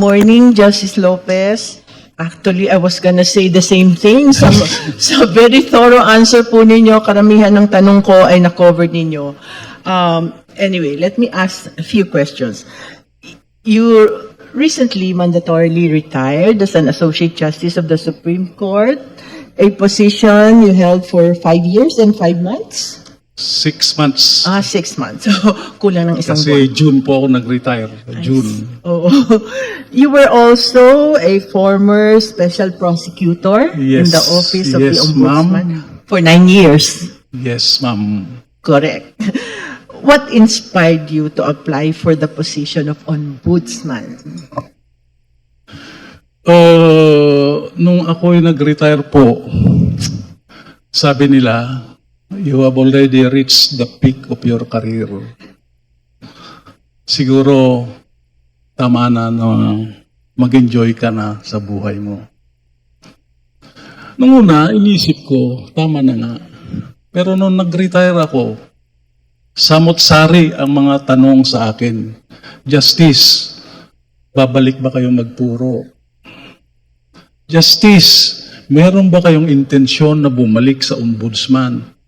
morning, Justice Lopez. Actually, I was gonna say the same thing. Sa, sa very thorough answer po ninyo, karamihan ng tanong ko ay na-cover ninyo. Um, anyway, let me ask a few questions. You recently mandatorily retired as an Associate Justice of the Supreme Court, a position you held for five years and five months? Six months. Ah, six months. So, kulang ng isang buwan. Kasi June po ako nag-retire. June. Oo. You were also a former special prosecutor in Yes. the office of the Yes, ombudsman for nine years. Yes, ma'am. Correct. What inspired you to apply for the position of ombudsman? Uh, nung ako'y nag-retire po, sabi nila, you have already reached the peak of your career. Siguro, tama na na mag-enjoy ka na sa buhay mo. Nung una, inisip ko, tama na nga. Pero nung nag-retire ako, samot-sari ang mga tanong sa akin. Justice, babalik ba kayong magturo? Justice, meron ba kayong intensyon na bumalik sa ombudsman?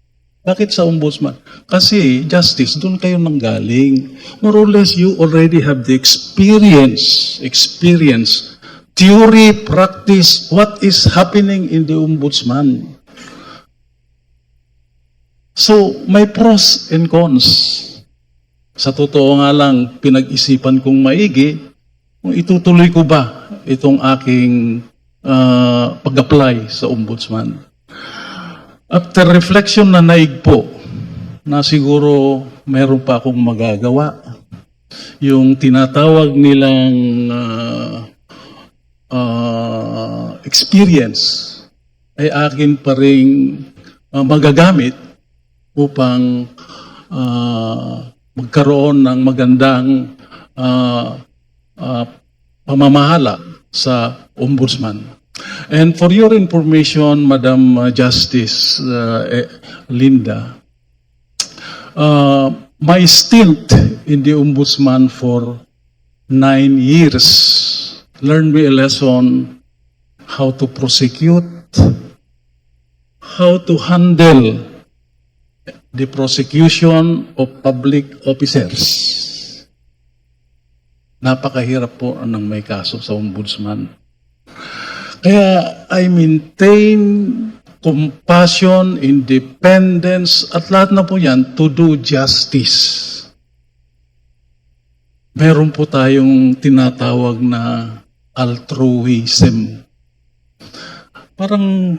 Bakit sa ombudsman? Kasi, justice, doon kayo nanggaling. More or less, you already have the experience, experience, theory, practice, what is happening in the ombudsman. So, may pros and cons. Sa totoo nga lang, pinag-isipan kong maigi, kung itutuloy ko ba itong aking ah, pag-apply sa ombudsman. After reflection na naig po, na siguro meron pa akong magagawa, yung tinatawag nilang ah, ah, experience ay akin pa rin ah, magagamit upang ah, magkaroon ng magandang ah, ah, pamamahala sa ombudsman. And for your information, Madam Justice uh, eh, Linda, uh, my stint in the ombudsman for nine years learned me a lesson how to prosecute, how to handle the prosecution of public officers. Napakahirap po ng may kaso sa ombudsman. Kaya I maintain compassion, independence, at lahat na po yan to do justice. Meron po tayong tinatawag na altruism. Parang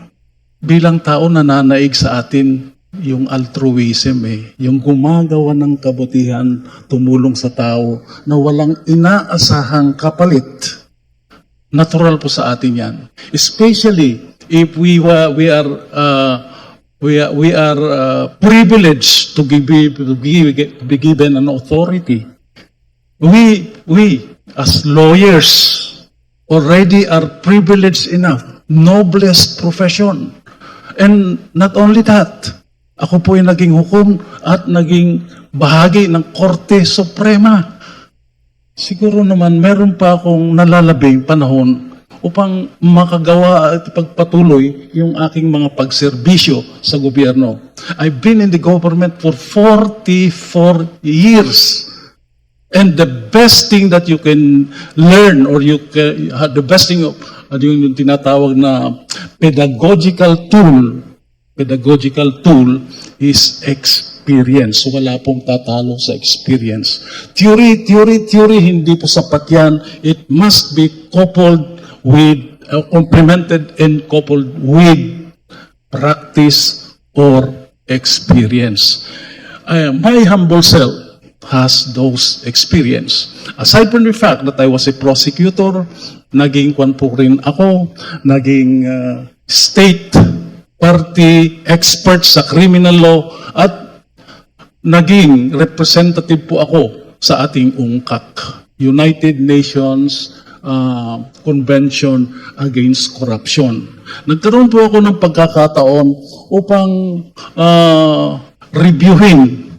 bilang tao nananaig sa atin yung altruism eh. Yung gumagawa ng kabutihan, tumulong sa tao na walang inaasahang kapalit. Natural po sa atin yan. Especially if we were, we are uh, we are, we are uh, privileged to give, to to be given an authority. We we as lawyers already are privileged enough, noblest profession. And not only that, ako po ay naging hukom at naging bahagi ng Korte Suprema. Siguro naman meron pa akong nalalabing panahon upang makagawa at pagpatuloy yung aking mga pagserbisyo sa gobyerno. I've been in the government for 44 years. And the best thing that you can learn or you can, the best thing of uh, yung, yung tinatawag na pedagogical tool, pedagogical tool is experience. Wala pong tatalo sa experience. Theory, theory, theory, hindi po sapat yan. It must be coupled with, uh, complemented and coupled with practice or experience. Uh, my humble self has those experience. Aside from the fact that I was a prosecutor, naging kwan po rin ako, naging uh, state party expert sa criminal law at naging representative po ako sa ating UNCAC, United Nations uh, Convention Against Corruption. Nagkaroon po ako ng pagkakataon upang uh, reviewin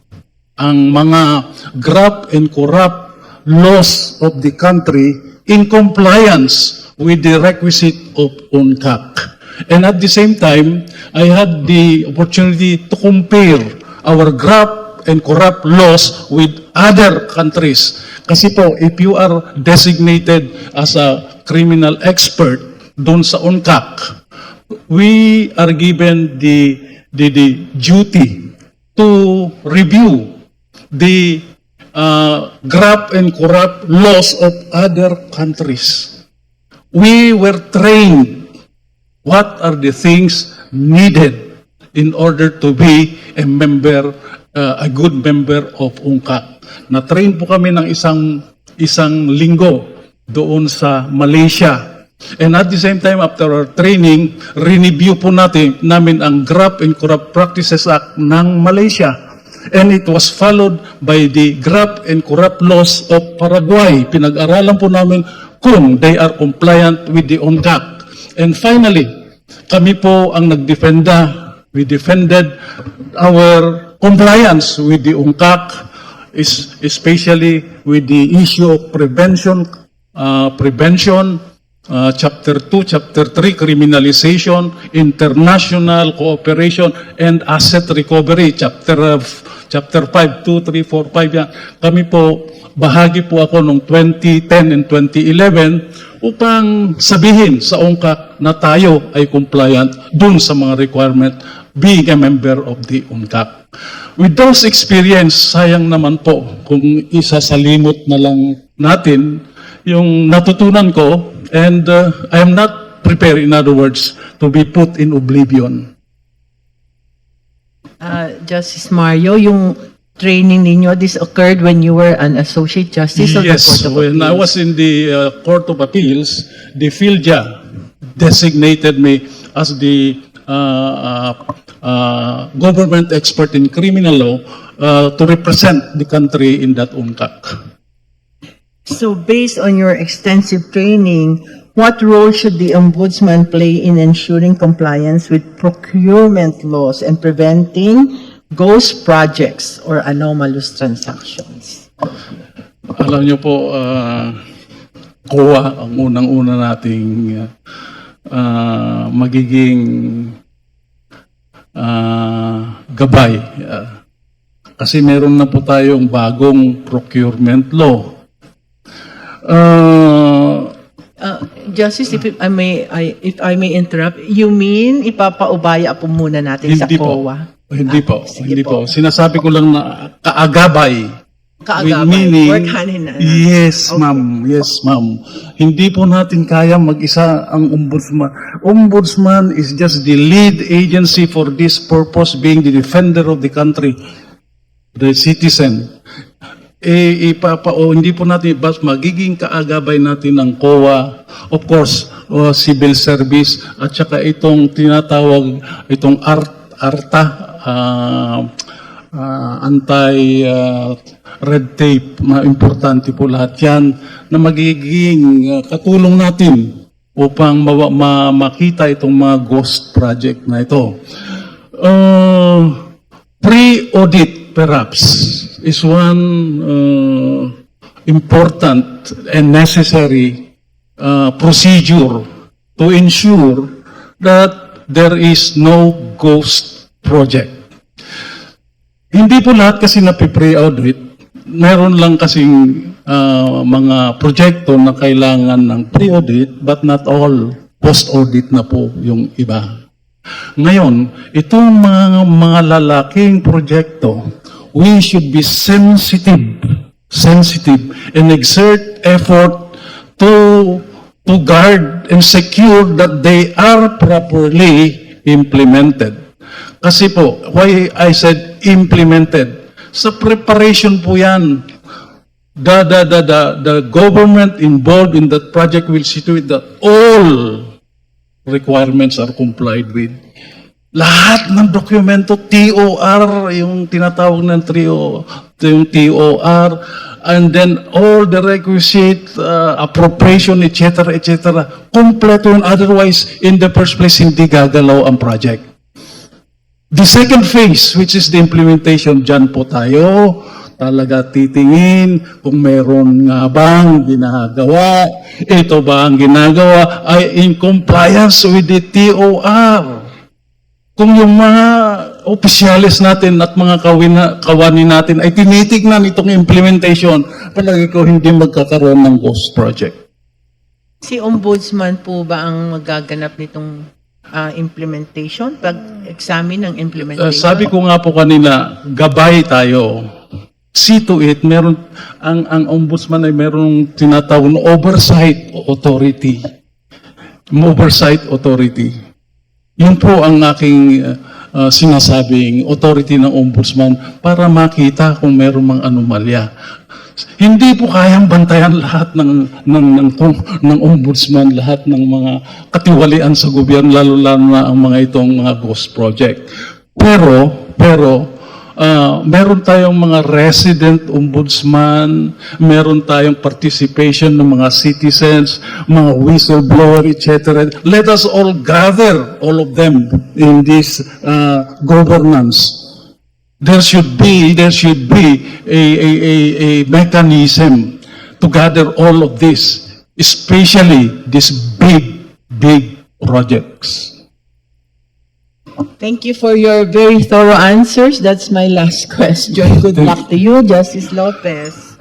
ang mga graft and corrupt laws of the country in compliance with the requisite of UNCAC. And at the same time, I had the opportunity to compare our graft and corrupt laws with other countries. Kasi po, if you are designated as a criminal expert doon sa UNCAC, we are given the, the, the duty to review the uh, graft and corrupt laws of other countries. We were trained what are the things needed in order to be a member, uh, a good member of UNCAC. Na-train po kami ng isang isang linggo doon sa Malaysia. And at the same time, after our training, re-review po natin namin ang Graft and Corrupt Practices Act ng Malaysia. And it was followed by the Graft and Corrupt Laws of Paraguay. Pinag-aralan po namin kung they are compliant with the UNCAC. And finally, kami po ang nagdefenda. We defended our compliance with the UNCAC, is especially with the issue of prevention, uh, prevention, uh, chapter 2, chapter 3, criminalization, international cooperation, and asset recovery, chapter of chapter 5, 2, 3, 4, 5 yan. Kami po, bahagi po ako noong 2010 and 2011 upang sabihin sa UNCAC na tayo ay compliant dun sa mga requirement being a member of the UNCAC. With those experience, sayang naman po kung isa sa limot na lang natin yung natutunan ko and uh, I am not prepared, in other words, to be put in oblivion. Uh, Justice Mario, yung training ninyo, this occurred when you were an associate justice of the Yes, Court of when I Appeals? was in the uh, Court of Appeals, the PhilJA designated me as the uh, uh, uh, government expert in criminal law uh, to represent the country in that UNCAC. So based on your extensive training, what role should the ombudsman play in ensuring compliance with procurement laws and preventing ghost projects or anomalous transactions? Alam niyo po, uh, COA ang unang-una nating uh, magiging uh, gabay. Uh, kasi meron na po tayong bagong procurement law. Uh, Uh, Justice, if I may, I, if I may interrupt, you mean ipapaubaya po muna natin sa hindi po. COA? Hindi Ah, po. sige Hindi po. po. Sinasabi ko lang na kaagabay. Kaagabay. With meaning, Work hand in hand. Yes, ma'am. Yes, ma'am. Hindi po natin kaya mag-isa ang ombudsman. Ombudsman is just the lead agency for this purpose, being the defender of the country, the citizen. Eh, ipapa, o hindi po natin, bas magiging kaagabay natin ng COA, of course, o civil service, at saka itong tinatawag, itong art, ARTA, ah, ah, anti ah, red tape, na importante po lahat yan, na magiging ah, katulong natin upang mawa- ma- makita itong mga ghost project na ito. Uh, pre-audit perhaps is one uh, important and necessary uh, procedure to ensure that there is no ghost project. Hindi po lahat kasi na pre-audit. Meron lang kasing ah, mga proyekto na kailangan ng pre-audit but not all post-audit na po yung iba. Ngayon, itong mga, mga lalaking proyekto, we should be sensitive, sensitive, and exert effort to, to guard and secure that they are properly implemented. Kasi po, why I said implemented, sa preparation po yan, the, the, the, the, the government involved in that project will it that all requirements are complied with. Lahat ng dokumento, TOR, yung tinatawag ng TRIO, yung TOR, and then all the requisite uh, appropriation, etc., etc., kompleto yun. Otherwise, in the first place, hindi gagalaw ang project. The second phase, which is the implementation, dyan po tayo, talaga titingin kung meron nga bang ginagawa, ito ba ang ginagawa ay in compliance with the TOR. Kung yung mga opisyalis natin at mga kawina, kawani natin ay tinitignan itong implementation, palagi ko hindi magkakaroon ng ghost project. Si Ombudsman po ba ang magaganap nitong ah, implementation? Pag-examine ng Uh, implementation? sabi ko nga po kanina, gabay tayo. See to it, meron, ang, ang ombudsman ay merong tinatawag na oversight authority. Oversight authority. Yun po ang aking uh, uh, sinasabing authority ng ombudsman para makita kung meron mang anomalya. Hindi po kayang bantayan lahat ng ng ng, ng, ng ombudsman, lahat ng mga katiwalian sa gobyerno lalo lalo na ang mga itong mga ghost project. Pero pero ah, meron tayong mga resident ombudsman, meron tayong participation ng mga citizens, mga whistleblower, etc. Let us all gather all of them in this ah, governance there should be there should be a, a, a, a mechanism to gather all of this, especially these big, big projects. Thank you for your very thorough answers. That's my last question. Good luck to you, Justice Lopez.